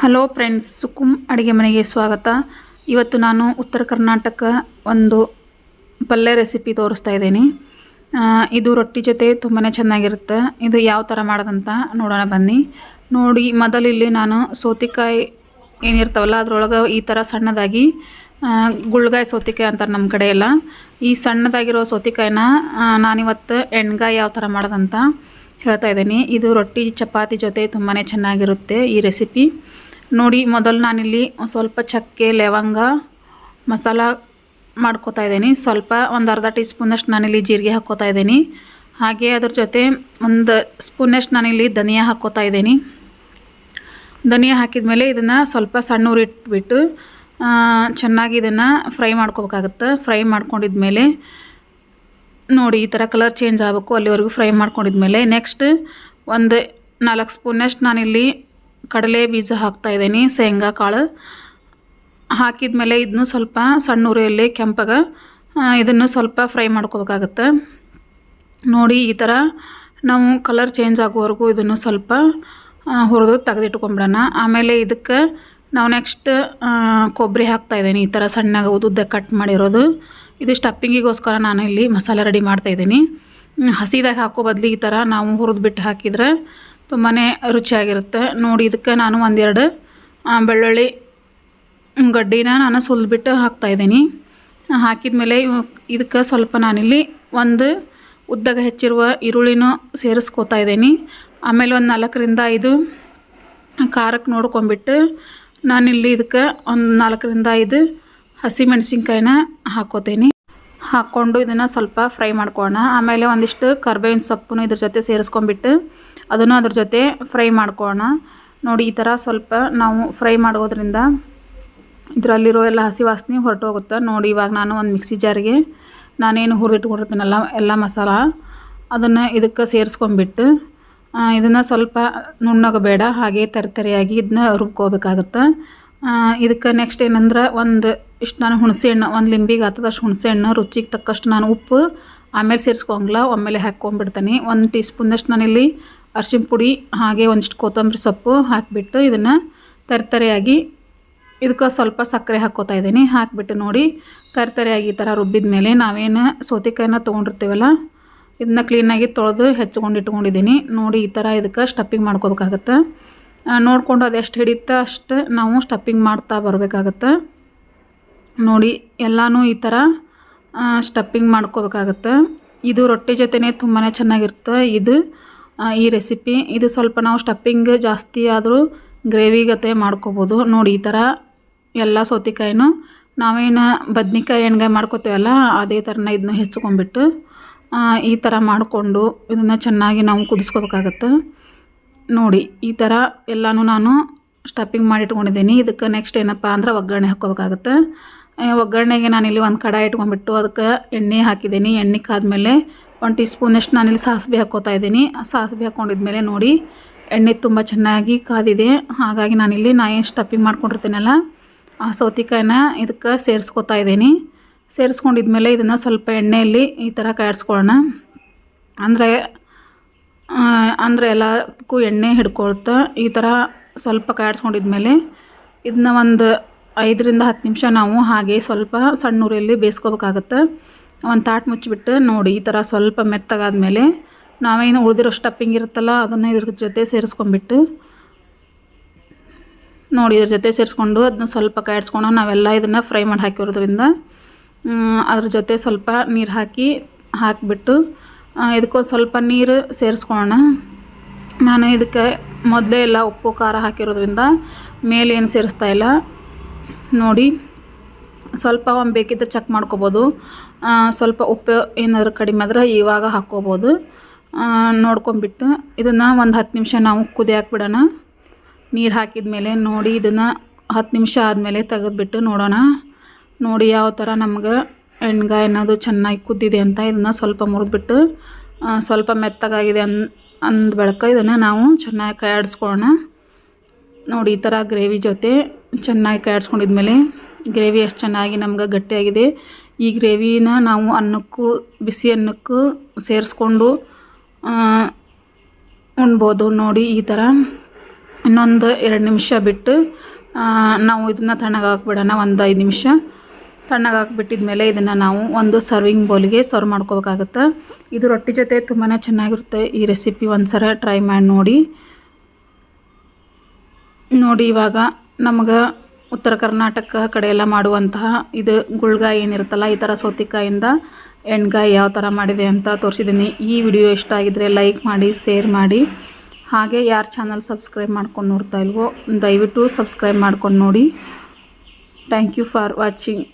Hello friends ಸುಕುಮ್ ಅಡುಗೆ ಮನೆಗೆ ಸ್ವಾಗತ. ಇವತ್ತು ನಾನು ಉತ್ತರ ಕರ್ನಾಟಕ ಒಂದು ಪಲ್ಯ ರೆಸಿಪಿ ತೋರಿಸ್ತಾ ಇದ್ದೀನಿ. ಇದು ರೊಟ್ಟಿ ಜೊತೆ ತುಂಬಾ ಚೆನ್ನಾಗಿರುತ್ತೆ. ಇದು ಯಾವ ಥರ ಮಾಡೋದಂತ ನೋಡೋಣ ಬನ್ನಿ. ನೋಡಿ, ಮೊದಲಿಲ್ಲಿ ನಾನು ಸೌತೆಕಾಯಿ ಏನಿರ್ತಾವಲ್ಲ, ಅದರೊಳಗೆ ಈ ಥರ ಸಣ್ಣದಾಗಿ ಗುಳ್ಗಾಯಿ ಸೌತೆಕಾಯಿ ಅಂತಾರೆ ನಮ್ಮ ಕಡೆ ಎಲ್ಲ ಈ ಸಣ್ಣದಾಗಿರೋ ಸೌತೆಕಾಯಿನ ನಾನಿವತ್ತು ಎಣ್ಗಾಯಿ ಯಾವ ಥರ ಮಾಡೋದಂತ ಹೇಳ್ತಾ ಇದ್ದೀನಿ. ಇದು ರೊಟ್ಟಿ ಚಪಾತಿ ಜೊತೆ ತುಂಬಾ ಚೆನ್ನಾಗಿರುತ್ತೆ ಈ ರೆಸಿಪಿ. ನೋಡಿ, ಮೊದಲು ನಾನಿಲ್ಲಿ ಸ್ವಲ್ಪ ಚಕ್ಕೆ, ಲವಂಗ ಮಸಾಲ ಮಾಡ್ಕೋತಾ ಇದ್ದೀನಿ. ಸ್ವಲ್ಪ ಒಂದು ಅರ್ಧ ಟೀ ಸ್ಪೂನಷ್ಟು ನಾನಿಲ್ಲಿ ಜೀರಿಗೆ ಹಾಕ್ಕೋತಾ ಇದ್ದೀನಿ. ಹಾಗೆ ಅದ್ರ ಜೊತೆ ಒಂದು ಸ್ಪೂನಷ್ಟು ನಾನಿಲ್ಲಿ ಧನಿಯಾ ಹಾಕ್ಕೋತಾ ಇದ್ದೀನಿ. ಧನಿಯಾ ಹಾಕಿದ ಮೇಲೆ ಇದನ್ನು ಸ್ವಲ್ಪ ಸಣ್ಣ ಉರಿಟ್ಬಿಟ್ಟು ಚೆನ್ನಾಗಿ ಇದನ್ನು ಫ್ರೈ ಮಾಡ್ಕೋಬೇಕಾಗತ್ತೆ. ಫ್ರೈ ಮಾಡ್ಕೊಂಡಿದ್ಮೇಲೆ ನೋಡಿ, ಈ ಥರ ಕಲರ್ ಚೇಂಜ್ ಆಗಬೇಕು ಅಲ್ಲಿವರೆಗೂ ಫ್ರೈ ಮಾಡ್ಕೊಂಡಿದ್ಮೇಲೆ ನೆಕ್ಸ್ಟ್ ಒಂದು ನಾಲ್ಕು ಸ್ಪೂನಷ್ಟು ನಾನಿಲ್ಲಿ ಕಡಲೆ ಬೀಜ ಹಾಕ್ತಾ ಇದ್ದೀನಿ, ಶೇಂಗಾ ಕಾಳು. ಹಾಕಿದ ಮೇಲೆ ಇದನ್ನು ಸ್ವಲ್ಪ ಸಣ್ಣ ಉರಿಯಲ್ಲಿ ಕೆಂಪಗೆ ಇದನ್ನು ಸ್ವಲ್ಪ ಫ್ರೈ ಮಾಡ್ಕೋಬೇಕಾಗತ್ತೆ. ನೋಡಿ, ಈ ಥರ ನಾವು ಕಲರ್ ಚೇಂಜ್ ಆಗೋವರೆಗೂ ಇದನ್ನು ಸ್ವಲ್ಪ ಹುರಿದು ತೆಗೆದಿಟ್ಕೊಂಬಿಡೋಣ. ಆಮೇಲೆ ಇದಕ್ಕೆ ನಾವು ನೆಕ್ಸ್ಟ್ ಕೊಬ್ಬರಿ ಹಾಕ್ತಾ ಇದ್ದೀನಿ. ಈ ಥರ ಸಣ್ಣಗೆ ಉದ್ದ ಕಟ್ ಮಾಡಿರೋದು. ಇದು ಸ್ಟಪ್ಪಿಂಗಿಗೋಸ್ಕರ ನಾನು ಇಲ್ಲಿ ಮಸಾಲೆ ರೆಡಿ ಮಾಡ್ತಾಯಿದ್ದೀನಿ ಹಸಿದಾಗ ಹಾಕೋ ಬದಲು ಈ ಥರ ನಾವು ಹುರಿದು ಬಿಟ್ಟು ಹಾಕಿದರೆ ತುಂಬಾ ರುಚಿಯಾಗಿರುತ್ತೆ. ನೋಡಿ, ಇದಕ್ಕೆ ನಾನು ಒಂದೆರಡು ಬೆಳ್ಳುಳ್ಳಿ ಗಡ್ಡಿನ ನಾನು ಸುಲಿದ್ಬಿಟ್ಟು ಹಾಕ್ತಾಯಿದ್ದೀನಿ ಹಾಕಿದ ಮೇಲೆ ಇದಕ್ಕೆ ಸ್ವಲ್ಪ ನಾನಿಲ್ಲಿ ಒಂದು ಉದ್ದಗ ಹೆಚ್ಚಿರುವ ಈರುಳ್ಳಿನೂ ಸೇರಿಸ್ಕೋತಾ ಇದ್ದೀನಿ. ಆಮೇಲೆ ಒಂದು ನಾಲ್ಕರಿಂದ ಐದು ಖಾರಕ್ಕೆ ನೋಡ್ಕೊಂಬಿಟ್ಟು ನಾನಿಲ್ಲಿ ಇದಕ್ಕೆ ಒಂದು ನಾಲ್ಕರಿಂದ ಐದು ಹಸಿಮೆಣಸಿನ್ಕಾಯಿನ ಹಾಕೋತೀನಿ. ಹಾಕ್ಕೊಂಡು ಇದನ್ನು ಸ್ವಲ್ಪ ಫ್ರೈ ಮಾಡ್ಕೊಳ್ಳೋಣ. ಆಮೇಲೆ ಒಂದಿಷ್ಟು ಕರ್ಬೇವಿನ ಸೊಪ್ಪನ್ನು ಇದ್ರ ಜೊತೆ ಸೇರಿಸ್ಕೊಂಬಿಟ್ಟು ಅದನ್ನು ಅದ್ರ ಜೊತೆ ಫ್ರೈ ಮಾಡ್ಕೊಳ್ಳೋಣ. ನೋಡಿ, ಈ ಥರ ಸ್ವಲ್ಪ ನಾವು ಫ್ರೈ ಮಾಡೋದ್ರಿಂದ ಇದರಲ್ಲಿರೋ ಎಲ್ಲ ಹಸಿ ವಾಸನೆ ಹೊರಟು ಹೋಗುತ್ತೆ ನೋಡಿ, ಇವಾಗ ನಾನು ಒಂದು ಮಿಕ್ಸಿ ಜಾರಿಗೆ ನಾನೇನು ಹುರಿದಿಟ್ಕೊಂಡಿರ್ತೀನಲ್ಲ ಎಲ್ಲ ಮಸಾಲ ಅದನ್ನು ಇದಕ್ಕೆ ಸೇರಿಸ್ಕೊಂಡ್ಬಿಟ್ಟು ಇದನ್ನು ಸ್ವಲ್ಪ ನುಣ್ಣಗೆ ಬೇಡ ಹಾಗೆ ತರಿತರಿಯಾಗಿ ಇದನ್ನ ರುಬ್ಕೋಬೇಕಾಗುತ್ತೆ. ಇದಕ್ಕೆ ನೆಕ್ಸ್ಟ್ ಏನಂದ್ರೆ ಒಂದು ಇಷ್ಟು ನಾನು ಹುಣಸೆ ಹಣ್ಣು ಒಂದು ಲಿಂಬಿಗೆ ಹತ್ತದಷ್ಟು ಹುಣಸೆ ಹಣ್ಣು ರುಚಿಗೆ ತಕ್ಕಷ್ಟು ನಾನು ಉಪ್ಪು, ಆಮೇಲೆ ಸೇರಿಸ್ಕೊಂಗ್ಲ ಒಮ್ಮೆಲೆ ಹಾಕ್ಕೊಂಬಿಡ್ತೀನಿ ಒಂದು ಟೀ ಸ್ಪೂನಷ್ಟು ನಾನಿಲ್ಲಿ ಅರ್ಶಿಣ ಪುಡಿ, ಹಾಗೆ ಒಂದಿಷ್ಟು ಕೊತ್ತಂಬರಿ ಸೊಪ್ಪು ಹಾಕಿಬಿಟ್ಟು ಇದನ್ನು ತರಿತರಿಯಾಗಿ, ಇದಕ್ಕೆ ಸ್ವಲ್ಪ ಸಕ್ಕರೆ ಹಾಕ್ಕೋತಾ ಇದ್ದೀನಿ. ಹಾಕಿಬಿಟ್ಟು ನೋಡಿ, ತರಿತರಿಯಾಗಿ ಈ ಥರ ರುಬ್ಬಿದ ಮೇಲೆ ನಾವೇನು ಸೌತೆಕಾಯಿನ ತೊಗೊಂಡಿರ್ತೀವಲ್ಲ, ಇದನ್ನ ಕ್ಲೀನಾಗಿ ತೊಳೆದು ಹೆಚ್ಕೊಂಡು ಇಟ್ಕೊಂಡಿದ್ದೀನಿ. ನೋಡಿ, ಈ ಥರ ಇದಕ್ಕೆ ಸ್ಟಪ್ಪಿಂಗ್ ಮಾಡ್ಕೋಬೇಕಾಗತ್ತೆ? ನೋಡಿಕೊಂಡು ಅದು ಎಷ್ಟು ಹಿಡಿಯುತ್ತೆ ಅಷ್ಟು ನಾವು ಸ್ಟಪ್ಪಿಂಗ್ ಮಾಡ್ತಾ ಬರಬೇಕಾಗತ್ತೆ? ನೋಡಿ, ಎಲ್ಲನೂ ಈ ಥರ ಸ್ಟಪ್ಪಿಂಗ್ ಮಾಡ್ಕೋಬೇಕಾಗತ್ತೆ? ಇದು ರೊಟ್ಟಿ ಜೊತೆನೇ ತುಂಬಾ ಚೆನ್ನಾಗಿರುತ್ತೆ. ಇದು ಈ ರೆಸಿಪಿ ಇದು ಸ್ವಲ್ಪ ನಾವು ಸ್ಟಪ್ಪಿಂಗ್ ಜಾಸ್ತಿ ಆದರೂ ಗ್ರೇವಿ ಗತೆ ಮಾಡ್ಕೋಬೋದು. ನೋಡಿ, ಈ ಥರ ಎಲ್ಲ ಸೌತೆಕಾಯಿನೂ ನಾವೇನು ಬದ್ನಿಕಾಯಿ ಎಣ್ಗಾಯಿ ಮಾಡ್ಕೋತೇವಲ್ಲ, ಅದೇ ಥರನ ಇದನ್ನ ಹೆಚ್ಕೊಂಡ್ಬಿಟ್ಟು ಈ ಥರ ಮಾಡಿಕೊಂಡು ಇದನ್ನು ಚೆನ್ನಾಗಿ ನಾವು ಕುದಿಸ್ಕೋಬೇಕಾಗತ್ತೆ. ನೋಡಿ, ಈ ಥರ ಎಲ್ಲನೂ ನಾನು ಸ್ಟಪ್ಪಿಂಗ್ ಮಾಡಿ ಇಟ್ಕೊಂಡಿದ್ದೀನಿ ಇದಕ್ಕೆ ನೆಕ್ಸ್ಟ್ ಏನಪ್ಪ ಅಂದ್ರೆ ಒಗ್ಗರಣೆ ಹಾಕ್ಕೋಬೇಕಾಗತ್ತೆ. ಒಗ್ಗರಣೆಗೆ ನಾನಿಲ್ಲಿ ಒಂದು ಕಡಾಯಿ ಇಟ್ಕೊಂಡ್ಬಿಟ್ಟು ಅದಕ್ಕೆ ಎಣ್ಣೆ ಹಾಕಿದ್ದೀನಿ. ಎಣ್ಣೆ ಕಾದ್ಮೇಲೆ ಒಂದು ಟೀ ಸ್ಪೂನಷ್ಟು ನಾನಿಲ್ಲಿ ಸಾಸಿವೆ ಹಾಕ್ಕೋತಾ ಇದ್ದೀನಿ. ಸಾಸಿವೆ ಹಾಕ್ಕೊಂಡಿದ್ಮೇಲೆ ನೋಡಿ, ಎಣ್ಣೆ ತುಂಬ ಚೆನ್ನಾಗಿ ಕಾದಿದೆ. ಹಾಗಾಗಿ ನಾನಿಲ್ಲಿ ನಾ ಏನು ಸ್ಟಫಿಂಗ್ ಮಾಡ್ಕೊಂಡಿರ್ತೀನಲ್ಲ, ಆ ಸೌತೆಕಾಯಿನ ಇದಕ್ಕೆ ಸೇರಿಸ್ಕೊತಾ ಇದ್ದೀನಿ. ಸೇರಿಸ್ಕೊಂಡಿದ್ಮೇಲೆ ಇದನ್ನು ಸ್ವಲ್ಪ ಎಣ್ಣೆಯಲ್ಲಿ ಈ ಥರ ಕಾಯಿಸ್ಕೊಳ್ಳೋಣ. ಅಂದರೆ ಅಂದರೆ ಎಲ್ಲದಕ್ಕೂ ಎಣ್ಣೆ ಹಿಡ್ಕೊಳ್ತಾ ಈ ಥರ ಸ್ವಲ್ಪ ಕಾಯಿಸ್ಕೊಂಡಿದ್ಮೇಲೆ ಇದನ್ನ ಒಂದು ಐದರಿಂದ ಹತ್ತು ನಿಮಿಷ ನಾವು ಹಾಗೆ ಸ್ವಲ್ಪ ಸಣ್ಣ ಉರಿಯಲ್ಲಿ ಬೇಯಿಸ್ಕೋಬೇಕಾಗತ್ತೆ. ಒಂದು ತಾಟ್ ಮುಚ್ಚಿಬಿಟ್ಟು ನೋಡಿ, ಈ ಥರ ಸ್ವಲ್ಪ ಮೆತ್ತಗಾದ್ಮೇಲೆ ನಾವೇನು ಉಳಿದಿರೋ ಸ್ಟಪ್ಪಿಂಗ್ ಇರುತ್ತಲ್ಲ, ಅದನ್ನು ಇದ್ರ ಜೊತೆ ಸೇರಿಸ್ಕೊಂಡ್ಬಿಟ್ಟು ನೋಡಿ, ಇದ್ರ ಜೊತೆ ಸೇರಿಸ್ಕೊಂಡು ಅದನ್ನ ಸ್ವಲ್ಪ ಕಾಯಿಸ್ಕೊಂಡು ನಾವೆಲ್ಲ ಇದನ್ನು ಫ್ರೈ ಮಾಡಿ ಹಾಕಿರೋದ್ರಿಂದ ಅದ್ರ ಜೊತೆ ಸ್ವಲ್ಪ ನೀರು ಹಾಕಿ ಹಾಕಿಬಿಟ್ಟು ಇದಕ್ಕೂ ಸ್ವಲ್ಪ ನೀರು ಸೇರಿಸ್ಕೊಳ್ಳೋಣ. ನಾನು ಇದಕ್ಕೆ ಮೊದಲೇ ಎಲ್ಲ ಉಪ್ಪು, ಖಾರ ಹಾಕಿರೋದ್ರಿಂದ ಮೇಲೆ ಏನು ಸೇರಿಸ್ತಾ ಇಲ್ಲ. ನೋಡಿ, ಸ್ವಲ್ಪ ಒಂದು ಬೇಕಿದ್ರೆ ಚೆಕ್ ಮಾಡ್ಕೊಬೋದು. ಸ್ವಲ್ಪ ಉಪ್ಪು ಏನಾದರೂ ಕಡಿಮೆ ಆದ್ರೆ ಇವಾಗ ಹಾಕ್ಕೋಬೋದು. ನೋಡ್ಕೊಂಬಿಟ್ಟು ಇದನ್ನು ಒಂದು ಹತ್ತು ನಿಮಿಷ ನಾವು ಕುದಿ ಬಿಡೋಣ. ನೀರು ಹಾಕಿದ ಮೇಲೆ ನೋಡಿ ಇದನ್ನು ಹತ್ತು ನಿಮಿಷ ಆದಮೇಲೆ ತೆಗೆದುಬಿಟ್ಟು ನೋಡೋಣ. ನೋಡಿ ಯಾವ ಥರ ನಮ್ಗೆ ಎಣ್ಗಾಯಿ ಅನ್ನೋದು ಚೆನ್ನಾಗಿ ಕುದ್ದಿದೆ ಅಂತ ಇದನ್ನು ಸ್ವಲ್ಪ ಮುರಿದ್ಬಿಟ್ಟು ಸ್ವಲ್ಪ ಮೆತ್ತಗಾಗಿದೆ ಅನ್, ಅಂದ ಬೆಳಕ ಇದನ್ನು ನಾವು ಚೆನ್ನಾಗಿ ಕಾಯಾಡಿಸ್ಕೊಳ್ಳೋಣ ನೋಡಿ ಈ ಥರ ಗ್ರೇವಿ ಜೊತೆ ಚೆನ್ನಾಗಿ ಕಾಯಾಡಿಸ್ಕೊಂಡಿದ್ಮೇಲೆ ಗ್ರೇವಿ ಎಷ್ಟು ಚೆನ್ನಾಗಿ ನಮ್ಗೆ ಗಟ್ಟಿಯಾಗಿದೆ. ಈ ಗ್ರೇವಿನ ನಾವು ಅನ್ನಕ್ಕೂ, ಬಿಸಿ ಅನ್ನಕ್ಕೂ ಸೇರಿಸ್ಕೊಂಡು ಉಣ್ಬೋದು ನೋಡಿ ಈ ಥರ. ಇನ್ನೊಂದು ಎರಡು ನಿಮಿಷ ಬಿಟ್ಟು ನಾವು ಇದನ್ನು ತಣ್ಣಗೆ ಹಾಕ್ಬಿಡೋಣ, ಒಂದು ಐದು ನಿಮಿಷ. ತಣ್ಣಗೆ ಹಾಕ್ಬಿಟ್ಟಿದ್ಮೇಲೆ ಇದನ್ನು ನಾವು ಒಂದು ಸರ್ವಿಂಗ್ ಬೌಲಿಗೆ ಸರ್ವ್ ಮಾಡ್ಕೋಬೇಕಾಗತ್ತೆ. ಇದು ರೊಟ್ಟಿ ಜೊತೆ ತುಂಬಾ ಚೆನ್ನಾಗಿರುತ್ತೆ. ಈ ರೆಸಿಪಿ ಒಂದು ಸಲ ಟ್ರೈ ಮಾಡಿ ನೋಡಿ. ನೋಡಿ ಇವಾಗ ನಮಗೆ ಉತ್ತರ ಕರ್ನಾಟಕ ಕಡೆಯೆಲ್ಲ ಮಾಡುವಂತಹ ಇದು ಗುಳ್ಗಾಯಿ ಏನಿರುತ್ತಲ್ಲ, ಈ ಥರ ಸೌತೆಕಾಯಿಂದ ಎಣ್ಗಾಯಿ ಯಾವ ಥರ ಮಾಡಿದೆ ಅಂತ ತೋರಿಸಿದ್ದೀನಿ ಈ ವಿಡಿಯೋ ಇಷ್ಟ ಆಗಿದ್ರೆ ಲೈಕ್ ಮಾಡಿ ಶೇರ್ ಮಾಡಿ. ಹಾಗೆ ಯಾರು ಚಾನಲ್ ಸಬ್ಸ್ಕ್ರೈಬ್ ಮಾಡ್ಕೊಂಡು ನೋಡ್ತಾ ಇಲ್ವೋ, ದಯವಿಟ್ಟು ಸಬ್ಸ್ಕ್ರೈಬ್ ಮಾಡ್ಕೊಂಡು ನೋಡಿ. Thank you for watching